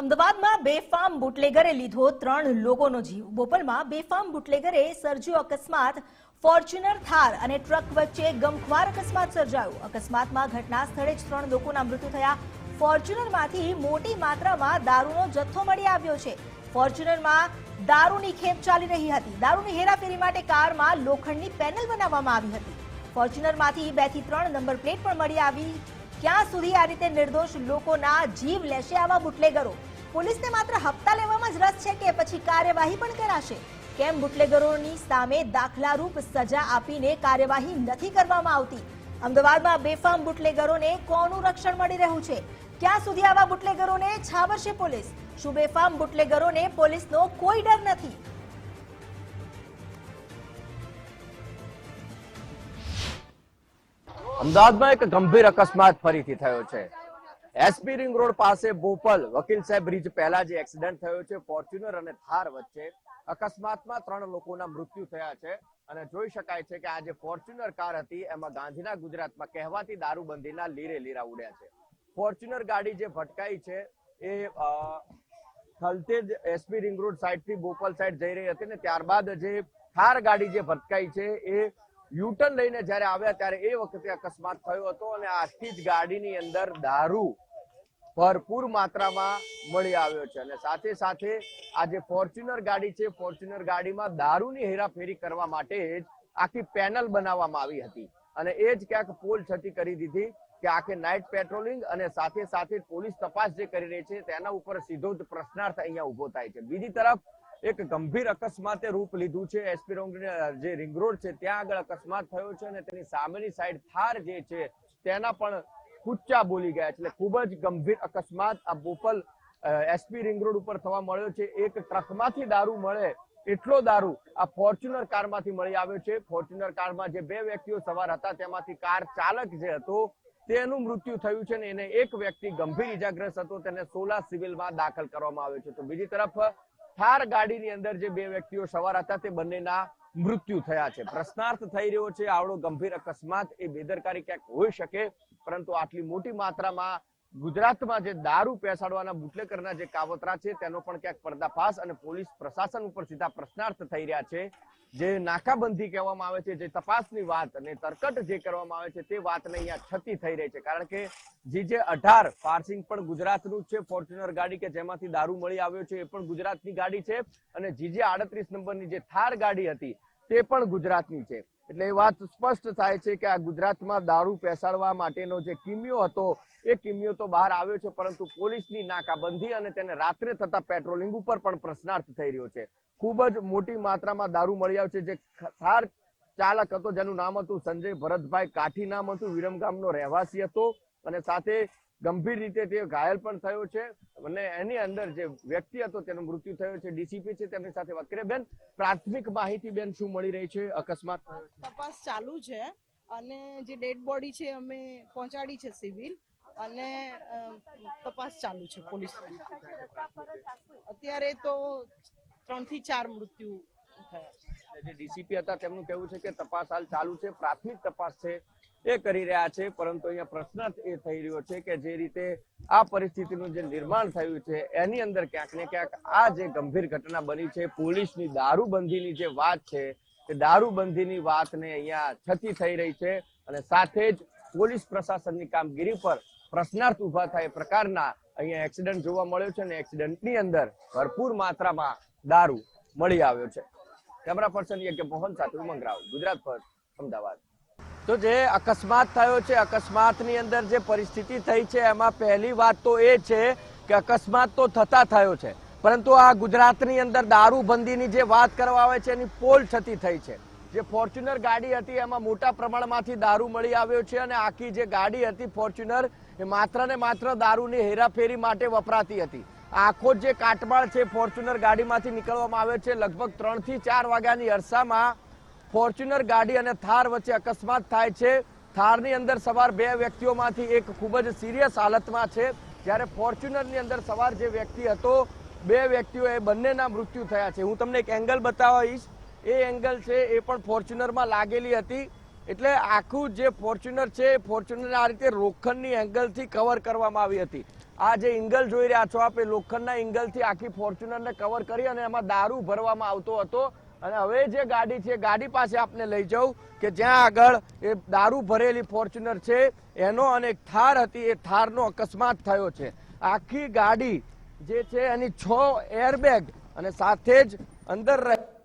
અમદાવાદમાં બેફામ બુટલેગરે લીધો ત્રણ લોકોનો જીવ. બોપલમાં બેફામ બુટલેગરે સર્જ્યો અકસ્માત. ફોર્ચ્યુનર થાર અને ટ્રક વચ્ચે ગમખ્વાર અકસ્માત સર્જાયો. અકસ્માતમાં ઘટના સ્થળે જ ત્રણ લોકોના મૃત્યુ થયા. ફોર્ચ્યુનરમાંથી મોટી માત્રામાં દારૂનો જથ્થો મળી આવ્યો છે. ફોર્ચ્યુનરમાં દારૂની ખેપ ચાલી રહી હતી. દારૂની હેરાફેરી માટે કારમાં લોખંડની પેનલ બનાવવામાં આવી હતી. ફોર્ચ્યુનરમાંથી બેથી ત્રણ નંબર પ્લેટ પણ મળી આવી ક્યાં સુધી આ રીતે નિર્દોષ લોકોના જીવ લેશે આવા બુટલેગરો? પોલીસને માત્ર હપ્તા લેવામાં જ રસ છે કે પછી કાર્યવાહી પણ કરાશે? કેમ બુટલેગરોની સામે દાખલારૂપ સજા આપીને કાર્યવાહી નથી કરવામાં આવતી? અમદાવાદમાં બેફામ બુટલેગરોને કોનું રક્ષણ મળી રહ્યું છે? ક્યાં સુધી આવા બુટલેગરોને છાવરશે પોલીસ? શું બેફામ બુટલેગરોને પોલીસનો કોઈ ડર નથી? અમદાવાદમાં એક ગંભીર અકસ્માત ફરીથી થયો છે. એસપી રિંગ રોડ પાસે બોપલ, વકીલ સાહેબ બ્રિજ પહેલા જે એક્સિડન્ટ થયો છે, ફોર્ચ્યુનર અને થાર વચ્ચે અકસ્માતમાં ત્રણ લોકોના મૃત્યુ થયા છે અને જોઈ શકાય છે કે આ જે ફોર્ચ્યુનર કાર હતી, એમાં ગાંધીના ગુજરાતમાં કહેવાતી દારૂબંધીના લીરે લીરા ઉડ્યા છે. ફોર્ચ્યુનર ગાડી જે ભટકાઈ છે, એ થલતેજ એસપી રિંગ રોડ સાઈડથી બોપલ સાઈડ જઈ રહી હતી ને ત્યારબાદ જે થાર ગાડી જે ભટકાઈ છે, એ યુટર્ન લઈને જ્યારે આવ્યા ત્યારે એ વખતે અકસ્માત થયો હતો અને આખી જ ગાડીની અંદર દારૂ ભરપૂર માત્રામાં મળી આવ્યો છે. અને સાથે સાથે આ જે ફોર્ચ્યુનર ગાડી છે, ફોર્ચ્યુનર ગાડીમાં દારૂની હેરાફેરી કરવા માટે જ આખી પેનલ બનાવવામાં આવી હતી. અને એ જ ક્યાંક પોલ છતી કરી દીધી કે આખે નાઇટ પેટ્રોલિંગ અને સાથે સાથે પોલીસ તપાસ જે કરી રહી છે તેના ઉપર સીધો જ પ્રશ્નાર્થ અહીંયા ઊભો થાય છે. બીજી તરફ એક ગંભીર અકસ્માતે રૂપ લીધું છે. એસપી રોંગ જે રિંગ રોડ છે, ત્યાં આગળ અકસ્માત થયો છે અને તેની સામેની સાઈડ થાર જે છે, તેના પણ કુચ્ચા બોલી ગયા. એટલે ખૂબ જ ગંભીર અકસ્માત આ બોપલ એસપી રિંગ રોડ ઉપર થવા મળ્યો છે. એક ટ્રકમાંથી દારૂ મળે એટલો દારૂ આ ફોર્ચ્યુનર કારમાંથી મળી આવ્યો છે. ફોર્ચ્યુનર કારમાં જે બે વ્યક્તિઓ સવાર હતા, તેમાંથી કાર ચાલક જે હતો, તેનું મૃત્યુ થયું છે ને એને એક વ્યક્તિ ગંભીર ઇજાગ્રસ્ત હતો. તેને સોલા સિવિલમાં દાખલ કરવામાં આવ્યો છે. તો બીજી તરફ થાર ગાડીની અંદર જે બે વ્યક્તિઓ સવાર હતા તે બંનેના મૃત્યુ થયા છે. પ્રશ્નાર્થ થઈ રહ્યો છે, આવડો ગંભીર અકસ્માત એ બેદરકારી ક્યાંક હોઈ શકે, પરંતુ આટલી મોટી માત્રામાં ગુજરાતમાં જે દારૂ પેસાડવાના બુટલેકરના જે કાવતરા છે, તેનો પણ ક્યાંક પર્દાફાશ અને પોલીસ પ્રશાસન ઉપર સીધા પ્રશ્નાર્થ થઈ રહ્યા છે. જે નાકાબંધી કહેવામાં આવે છે, જે તપાસની વાત અને તરકટ જે કરવામાં આવે છે, તે વાતને અહીંયા છતી થઈ રહી છે. કારણ કે જે જે અઢાર પાર્સિંગ પણ ગુજરાતનું છે, ફોર્ચ્યુનર ગાડી કે જેમાંથી દારૂ મળી આવ્યો છે, એ પણ ગુજરાતની ગાડી છે અને જે જે આડત્રીસ નંબરની જે થાર ગાડી હતી, તે પણ ગુજરાતની છે. એટલે એ વાત સ્પષ્ટ થાય છે કે આ ગુજરાતમાં દારૂ પેસાડવા માટેનો જે કિમિયો હતો, એ કિમિયો તો બહાર આવ્યો છે, પરંતુ પોલીસની નાકાબંધી અને તેને રાત્રે થતા પેટ્રોલિંગ ઉપર પણ પ્રશ્નાર્થ થઈ રહ્યો છે. ખૂબ જ મોટી માત્રામાં દારૂ મળી આવ્યો છે જે થાર ચાલક હતો, જેનું નામ હતું સંજય ભરતભાઈ, કાઠી નામ હતું, વિરમગામનો રહેવાસી હતો અને સાથે ગંભીર રીતે તે ઘાયલ પણ થયો છે અને એની અંદર જે વ્યક્તિ હતો તેનું મૃત્યુ થયો છે. ડીસીપી છે તેમની સાથે વાત કરીએ. બેન પ્રાથમિક માહિતી બેન શું મળી રહી છે? અકસ્માત તપાસ ચાલુ છે અને જે ડેડ બોડી છે અમે પહોંચાડી છે સિવિલ અને તપાસ ચાલુ છે પોલીસ અત્યારે તો ત્રણથી ચાર મૃત્યુ થયા છે. જે ડીસીપી હતા તેમનું કહેવું છે કે તપાસ હાલ ચાલુ છે. પ્રાથમિક તપાસ છે. એ કરી રહ્યા છે, પરંતુ અહીંયા પ્રશ્ન એ થઈ રહ્યો છે કે જે રીતે આ પરિસ્થિતિનું જે નિર્માણ થયું છે, એની અંદર ક્યાંક ને ક્યાંક આ જે ગંભીર ઘટના બની છે, પોલીસની દારૂબંધીની જે વાત છે, તે દારૂબંધીની વાતને અહીંયા છતી થઈ રહી છે અને સાથે જ પોલીસ પ્રશાસનની કામગીરી પર પ્રશ્નાર્થ ઊભા થાય પ્રકારના અહીંયા એક્સિડન્ટ જોવા મળ્યો છે અને એક્સિડન્ટની અંદર ભરપૂર માત્રામાં દારૂ મળી આવ્યો છે. કેમેરા પર્સન યજ્ઞ મોહન સાથે ઉમંગ ગુજરાત પર અમદાવાદ. તો જે અકસ્માત થયો છે, અકસ્માતની અંદર જે પરિસ્થિતિ થઈ છે, એમાં પહેલી વાત તો એ છે કે અકસ્માત તો થતા થયો છે. પરંતુ આ ગુજરાતની અંદર દારૂબંધીની જે વાત કરવા આવે છે, એની પોલ છતી થઈ છે. જે ફોર્ચ્યુનર ગાડી હતી, એમાં મોટા પ્રમાણમાંથી દારૂ મળી આવ્યો છે અને આખી જે ગાડી હતી, ફોર્ચ્યુનર, એ માત્ર ને માત્ર દારૂની હેરાફેરી માટે વપરાતી હતી. આખો જે કાટમાળ છે, ફોર્ચ્યુનર ગાડીમાંથી નીકળવામાં આવ્યો છે, લગભગ ત્રણથી ચાર વાગ્યાની અરસામાં ફોર્ચ્યુનર ગાડી અને થાર વચ્ચે અકસ્માત થાય છે. થારની અંદર સવાર બે વ્યક્તિઓમાંથી એક ખૂબ જ સિરિયસ હાલતમાં છે. જ્યારે ફોર્ચ્યુનરની અંદર સવાર જે વ્યક્તિ હતો, બે વ્યક્તિઓ એ બંનેના મૃત્યુ થયા છે. હું તમને એક એંગલ બતાવીશ એ એંગલ છે, એ પણ ફોર્ચ્યુનરમાં લાગેલી હતી. એટલે આખું જે ફોર્ચ્યુનર છે, એ ફોર્ચ્યુનર આ રીતે લોખંડની એંગલથી કવર કરવામાં આવી હતી. આ જે ઇંગલ જોઈ રહ્યા છો આપ, એ લોખંડના ઇંગલથી આખી ફોર્ચ્યુનરને કવર કરી અને એમાં દારૂ ભરવામાં આવતો હતો. અને હવે જે ગાડી છે, ગાડી પાસે આપને લઈ જાઉં કે જ્યાં આગળ એ દારૂ ભરેલી ફોર્ચ્યુનર છે, એનો અને એક થાર હતી, એ થારનો અકસ્માત થયો છે. આખી ગાડી જે છે, એની છ એરબેગ અને સાથે જ અંદર રહે-